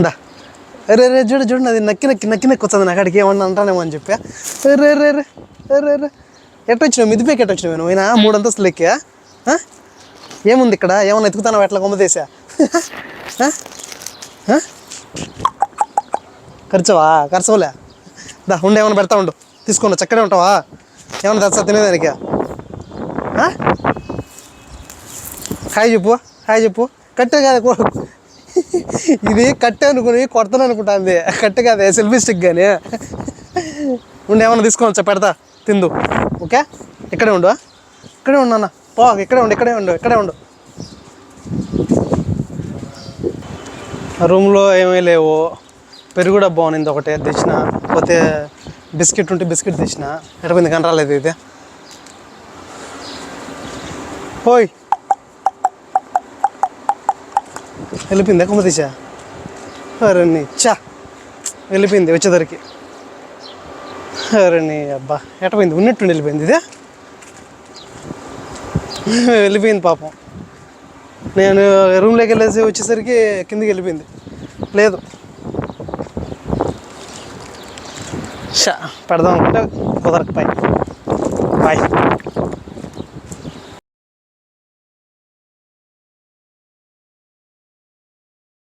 దా. రే రే చూడు చూడు అది నక్కి నక్కి నక్కి నక్కి వచ్చింది నాకు. అక్కడికి ఏమన్నా అంటానేమో అని చెప్పా. రే రే రే రే రే ఎట్ట వచ్చినావు మిదిపేకి ఎట్ట వచ్చినావు నువ్వు అయినా మూడు అంతస్తులు ఎక్కా ఏముంది ఇక్కడ? ఏమన్నా ఎత్తుకుతాను ఎట్లా కొమ్మదేసా ఖర్చవా? ఖర్చులే దా ఉండే ఏమైనా పెడతా ఉండు. తీసుకున్నా చక్కడే ఉంటావా? ఏమన్నా తెచ్చా తినేదానికి? హాయ్ చెప్పు హాయ్ చెప్పు. కట్టే కాదు కో- ఇది కట్టే అనుకుని కొడతాను అనుకుంటుంది. కట్టే కాదే సెల్ఫీ స్టిక్ కానీ ఉండి ఏమన్నా తీసుకోవచ్చా పెడతా తిందు. ఓకే? ఇక్కడే ఉండు ఇక్కడే ఉండు అన్న పో ఇక్కడే ఉండు ఇక్కడే ఉండు ఇక్కడే ఉండు. రూమ్లో ఏమీ లేవు. పెరుగు కూడా బాగుంది ఒకటే తెచ్చిన. పోతే బిస్కెట్ ఉంటే బిస్కెట్ తెచ్చిన. ఎడపోయింది కానీ రాలేదు ఇది. ఓయ్ వెళ్ళిపోయింది కొమ్మ చా అరే చా వెళ్ళిపోయింది వచ్చేసరికి అరణి అబ్బా ఎటపోయింది? ఉన్నట్టు వెళ్ళిపోయింది ఇదే? వెళ్ళిపోయింది పాపం. నేను రూమ్లోకి వెళ్ళేసి వచ్చేసరికి కిందికి వెళ్ళిపోయింది. లేదు. షా పెడదాం అనుకుంటే కుదరకపోయి బాయ్